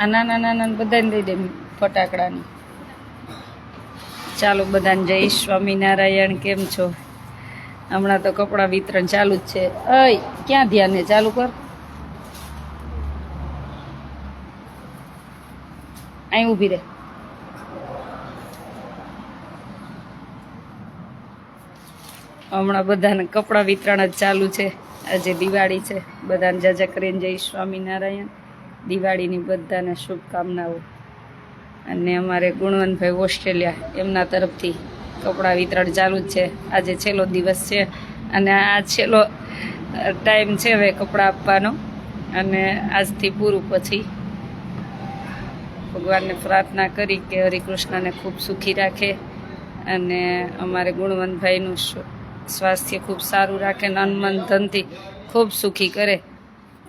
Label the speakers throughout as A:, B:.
A: આ નાના નાના બધાને દઈ દે ફટાકડાની. ચાલો બધાને જય સ્વામિનારાયણ, કેમ છો? હમણાં તો કપડાં વિતરણ ચાલુ જ છે. અય, ક્યાં ધ્યાને? ચાલુ કર. અહીં ઊભી રહે. હમણાં બધાને કપડાં વિતરણ જ ચાલુ છે. આજે દિવાળી છે. બધાને જાજા કરીને જય સ્વામિનારાયણ. દિવાળીની બધાને શુભકામનાઓ. અને અમારે ગુણવંતભાઈ ઓસ્ટ્રેલિયા, એમના તરફથી કપડાં વિતરણ ચાલુ જ છે. આજે છેલ્લો દિવસ છે અને આ છેલ્લો ટાઈમ છે હવે કપડાં આપવાનો. અને આજથી પૂરું પછી ભગવાનને પ્રાર્થના કરી કે હરિકૃષ્ણને ખૂબ સુખી રાખે અને અમારે ગુણવંતભાઈનું સ્વાસ્થ્ય ખૂબ સારું રાખે નન મન ધનથી ખૂબ સુખી કરે.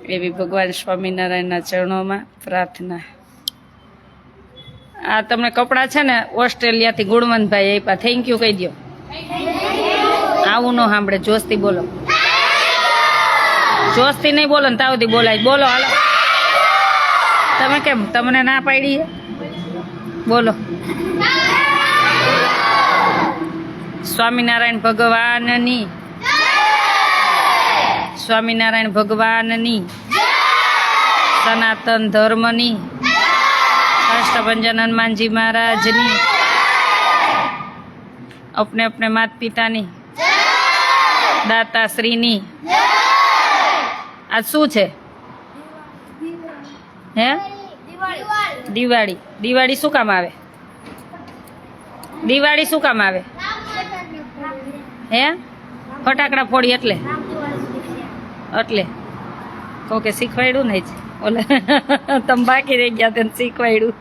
A: એવી ભગવાન સ્વામિનારાયણના ચરણોમાં પ્રાર્થના. આ તમને કપડાં છે ને, ઓસ્ટ્રેલિયાથી ગુણવંતભાઈ આપ્યા. થેન્ક યુ કહી દો આવું ન સાંભળે. જોશથી બોલો. જોશથી નહીં બોલો ને તાવથી બોલાય. બોલો, હાલો. તમે કેમ? તમને ના પાડી બોલો. સ્વામિનારાયણ ભગવાનની. સ્વામિનારાયણ ભગવાનની. સનાતન ધર્મની રાષ્ટ્રભંજન હનુમાનજી મહારાજની, અપને અપને માત પિતાની દાતાશ્રીની. આ શું છે? હે? દિવાળી. દિવાળી શું કામ આવે? દિવાળી શું કામ આવે? હે? ફટાકડા ફોડી એટલે? એટલે. ઓકે, શીખવાડ્યું નહીં ઓલે તંબાકી બાકી રહી ગયા તેને શીખવાડ્યું.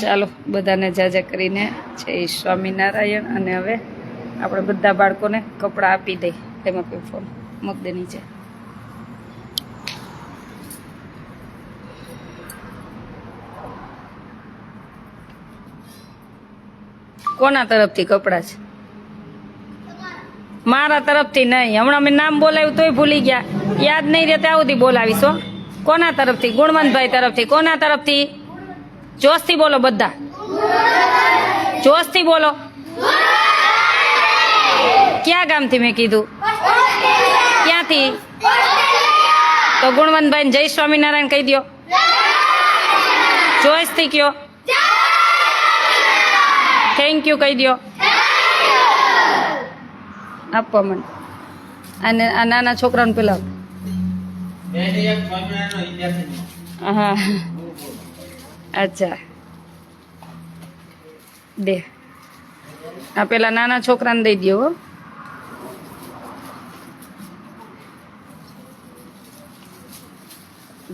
A: ચાલો, બધાને જાજા કરીને જય સ્વામિનારાયણ અને હવે આપણે બધા બાળકોને કપડાં આપી દઈ. તેમાં કોઈ ફોન મૂકી દે નીચે. કોના તરફથી કપડાં છે? મારા તરફથી નહીં. હમણાં મેં નામ બોલાવ્યું તોય ભૂલી ગયા. યાદ નહીં રહે ત્યાં સુધી બોલાવીશો કોના તરફથી? ગુણવંતભાઈ તરફથી. કોના તરફથી? જોશથી બોલો બધા. જોશથી બોલો. ક્યાં ગામથી મેં કીધું? ક્યાંથી? તો ગુણવંતભાઈ જય સ્વામિનારાયણ કહી દો જોશથી કયો. થેન્ક યુ કહી દો આપવા મને. અને આ નાના છોકરાને પેલા અચ્છા. દે. આ પેલા નાના છોકરાને દઈ દો હો.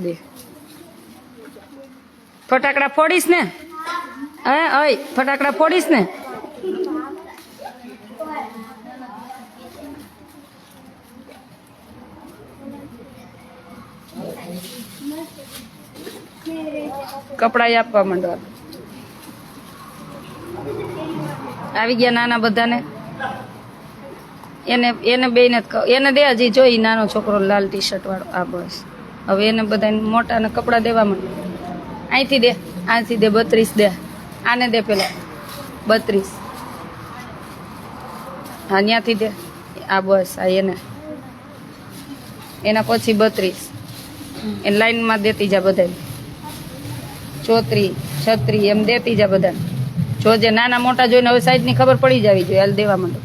A: દે. ફટાકડા ફોડીશ ને? હે અય ફટાકડા ફોડીશ ને? કપડા આપવા માંડવા. આવી ગયા નાના બધાને. એને એને બેને એને દે હજી જોઈ નાનો છોકરો લાલ ટી શર્ટ વાળો. આ બસ. હવે એને બધાને મોટાને કપડાં દેવા માંડે અહીંથી દે અહીંથી દે, બત્રીસ દે. આને દે પેલા. બત્રીસ. હા ત્યાંથી દે. આ બસ, આ એને. એના પછી બત્રીસ. એ લાઈનમાં દેતી જા બધાને ચોત્રી, છત્રી, એમ દેતી જા બધાને. જો જે નાના મોટા જોઈને હવે સાઈઝની ખબર પડી જાવી જોઈએ, હાલ દેવા માંડો.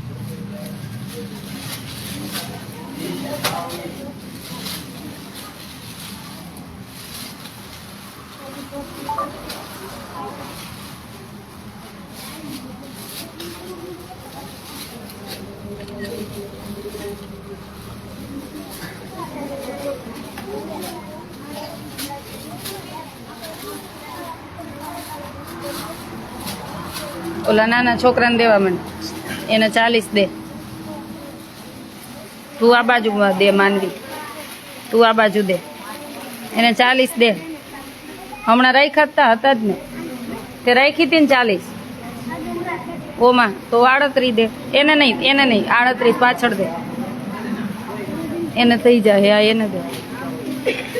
A: ઓલા નાના છોકરાને દેવા મને. એને ચાલીસ દે. તું આ બાજુ દે માનવી તું આ બાજુ દે. એને ચાલીસ દે. હમણાં રાખ્યા જ હતા જ ને. તે રાખી હતી ને ચાલીસ. ઓમાં, તો આડત્રીસ દે. એને નહીં એને નહીં, આડત્રીસ પાછળ દે. એને થઈ જાય, હા, એને દે.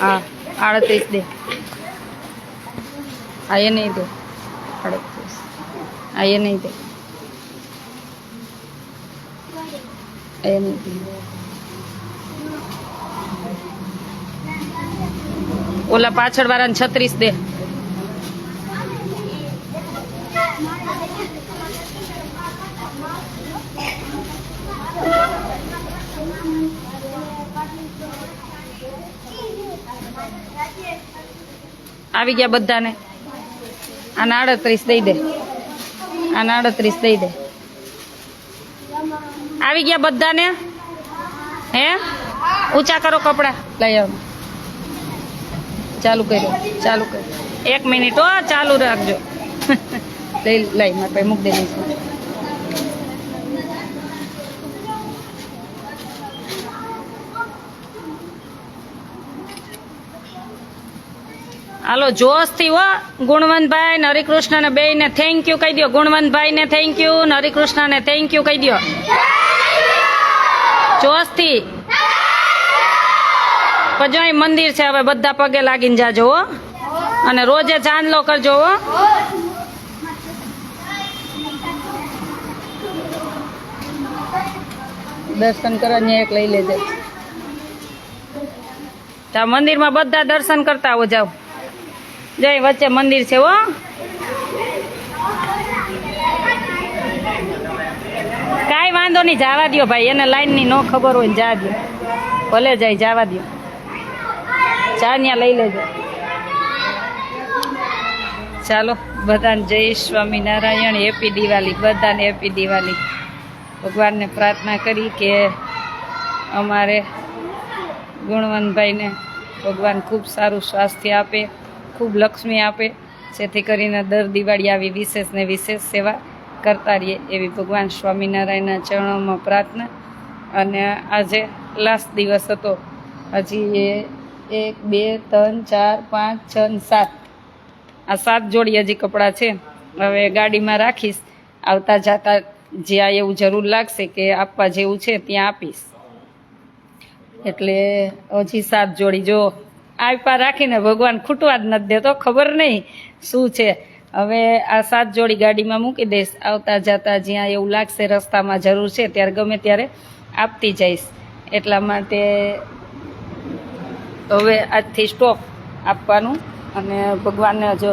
A: હા, આડત્રીસ દે. હા એ નહીં દે. આડત્રીસ નહીં દે એ નહીં ઓલા પાછળ વાળાને છત્રીસ દે આવી ગયા બધાને આને આડત્રીસ દઈ દે આને આડત્રીસ દઈ દે. આવી ગયા બધાને? હે? ઊંચા કરો કપડા. લઈ આવો. ચાલુ કર્યો ચાલુ કર્યો. એક મિનિટ હો, ચાલુ રાખજો. લઈ લઈ, મારે ભાઈ મૂક દે. હાલો જોશથી હો. ગુણવંતભાઈ ને હરિકૃષ્ણને બે ને થેન્ક યુ કહી દો ગુણવંતભાઈ ને થેન્ક યુ ને હરિકૃષ્ણને થેન્ક યુ કહી દો જોશથી પછી મંદિર છે, હવે બધા પગે લાગીને જાજો હો. અને રોજે ચાંદલો કરજો હો. દર્શન કરવા એક લઈ લેજે. મંદિરમાં બધા દર્શન કરતા આવો જાઓ. જય, વચ્ચે મંદિર છે હો. કાંઈ વાંધો નહીં, જવા દ્યો ભાઈ. એને લાઈનની ન ખબર હોય ને જા દ્યો. ભલે જાય, જવા દ્યો. ચા ત્યાં લઈ લેજો. ચાલો, બધાને જય સ્વામિનારાયણ. હેપી દિવાળી બધાને હેપી દિવાળી ભગવાનને પ્રાર્થના કરી કે અમારે ગુણવંતભાઈને ભગવાન ખૂબ સારું સ્વાસ્થ્ય આપે. ખૂબ લક્ષ્મી આપે. જેથી કરીને દર દિવાળી આવી વિશેષ ને વિશેષ સેવા કરતા રહીએ એવી ભગવાન સ્વામિનારાયણના ચરણોમાં પ્રાર્થના. અને આજે લાસ્ટ દિવસ હતો. હજી એ એક, બે, ત્રણ, ચાર, પાંચ, છ સાત. આ સાત જોડી હજી કપડાં છે. હવે ગાડીમાં રાખીશ. આવતા જતા જ્યાં એવું જરૂર લાગશે કે આપવા જેવું છે ત્યાં આપીશ. એટલે હજી સાત જોડી જો આપ્યા રાખીને ભગવાન ખૂટવા જ નથી દેતો, ખબર નહીં શું છે. હવે આ સાત જોડી ગાડીમાં મૂકી દઈશ, આવતા જતા જ્યાં એવું લાગશે રસ્તામાં જરૂર છે, ત્યારે ગમે ત્યારે આપતી જઈશ. એટલા માટે હવે આજથી સ્ટોપ આપવાનું. અને ભગવાનને જો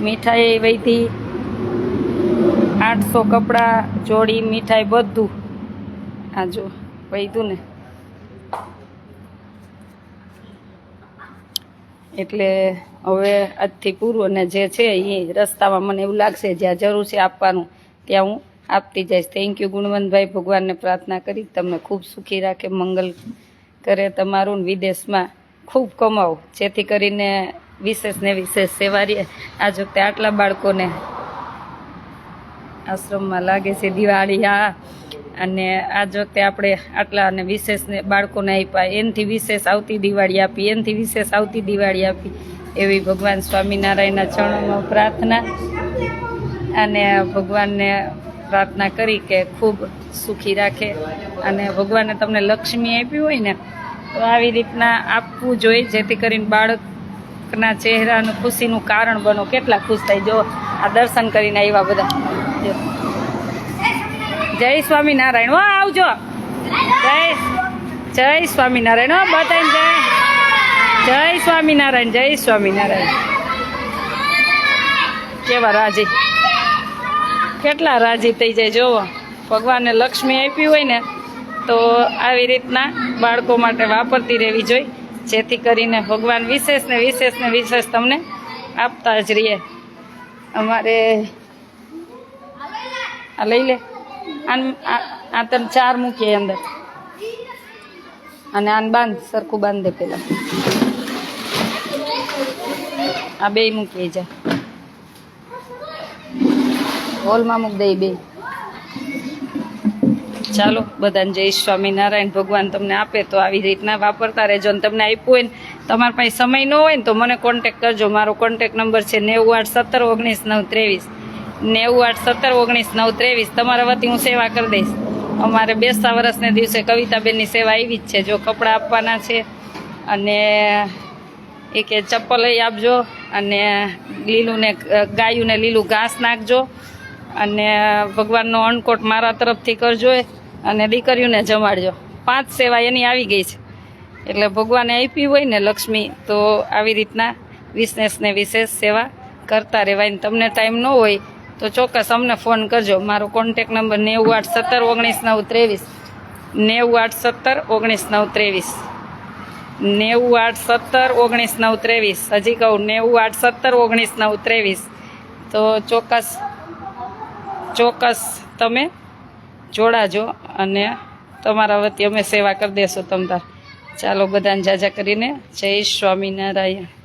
A: મીઠાઈ વૈધી, આઠસો કપડાં, જોડી, મીઠાઈ બધું આ જો વહીતું ને. એટલે હવે આજથી પૂરું અને જે છે એ રસ્તામાં મને એવું લાગશે, જ્યાં જરૂર છે આપવાનું, ત્યાં હું આપતી જઈશ. થેન્ક યુ ગુણવંતભાઈ, ભગવાનને પ્રાર્થના કરી. તમને ખૂબ સુખી રાખે, મંગલ કરે તમારું વિદેશમાં ખૂબ કમાવો. જેથી કરીને વિશેષ ને વિશેષ સેવા રે આજ વખતે આટલા બાળકોને આશ્રમમાં લાગે છે દિવાળી, હા. અને આજ વખતે આપણે આટલા અને વિશેષને બાળકોને આપ્યા, એનથી વિશેષ આવતી દિવાળી આપી, એનથી વિશેષ આવતી દિવાળી આપી, એવી ભગવાન સ્વામિનારાયણના ચરણોમાં પ્રાર્થના અને ભગવાનને પ્રાર્થના કરી કે ખૂબ સુખી રાખે અને ભગવાને તમને લક્ષ્મી આપી હોય ને, તો આવી રીતના આપવું જોઈએ, જેથી કરીને બાળકના ચહેરાનું ખુશીનું કારણ બનો. કેટલા ખુશ થાય? જો આ દર્શન કરીને આવ્યા બધા. જો. જય સ્વામિનારાયણ. હો આવજો. જય જય સ્વામિનારાયણ. હો બધાને જય. જય સ્વામિનારાયણ જય સ્વામિનારાયણ. કેવા રાજી? કેટલા રાજી થઈ જાય જોવો. ભગવાનને લક્ષ્મી આપી હોય ને, તો આવી રીતના બાળકો માટે વાપરતી રહેવી જોઈએ. જેથી કરીને ભગવાન વિશેષ ને વિશેષ ને વિશેષ તમને આપતા જ રહીએ. અમારે આ લઈ લે. આન આ તને ચાર મૂકીએ અંદર. અને આને બાંધ, સરખું બાંધ દે પેલા. આ બે મૂકીએ જા. હોલમાં મૂક દઈ બે ચાલો, બધાને જય સ્વામિનારાયણ. ભગવાન તમને આપે તો આવી રીતના વાપરતા રહેજો અને તમને આપ્યું હોય ને, તમારા પાસે સમય ન હોય ને, તો મને કોન્ટેક કરજો. મારો કોન્ટેક નંબર છે નેવું આઠ સત્તર ઓગણીસ નવ ત્રેવીસ. નેવું આઠ સત્તર, ઓગણીસ નવ ત્રેવીસ. તમારા વતી હું સેવા કરી દઈશ. અમારે બેસતા વર્ષને દિવસે કવિતાબેનની સેવા આવી જ છે. જો કપડાં આપવાના છે અને એ કે ચપ્પલ આપજો અને લીલું ને ગાયું ને લીલું ઘાસ નાખજો અને ભગવાનનો અણકોટ મારા તરફથી કરજો અને દીકરીઓને જમાડજો. પાંચ સેવા એની આવી ગઈ છે. એટલે ભગવાને આપી હોય ને લક્ષ્મી, તો આવી રીતના વિશેષને વિશેષ સેવા કરતા રહેવાય. તમને ટાઈમ ન હોય તો ચોક્કસ અમને ફોન કરજો. મારો કોન્ટેક નંબર નેવું આઠ સત્તર ઓગણીસ નવ ત્રેવીસ. નેવું આઠ સત્તર ઓગણીસ નવ ત્રેવીસ. નેવું આઠ સત્તર ઓગણીસ નવ ત્રેવીસ. હજી કહું, નેવું આઠ સત્તર ઓગણીસ નવ ત્રેવીસ. તો ચોક્કસ ચોક્કસ તમે જોડાજો અને તમારા વતી અમે સેવા કરી દેશું તમતાર ચાલો બધાને જાજા કરીને જય સ્વામિનારાયણ.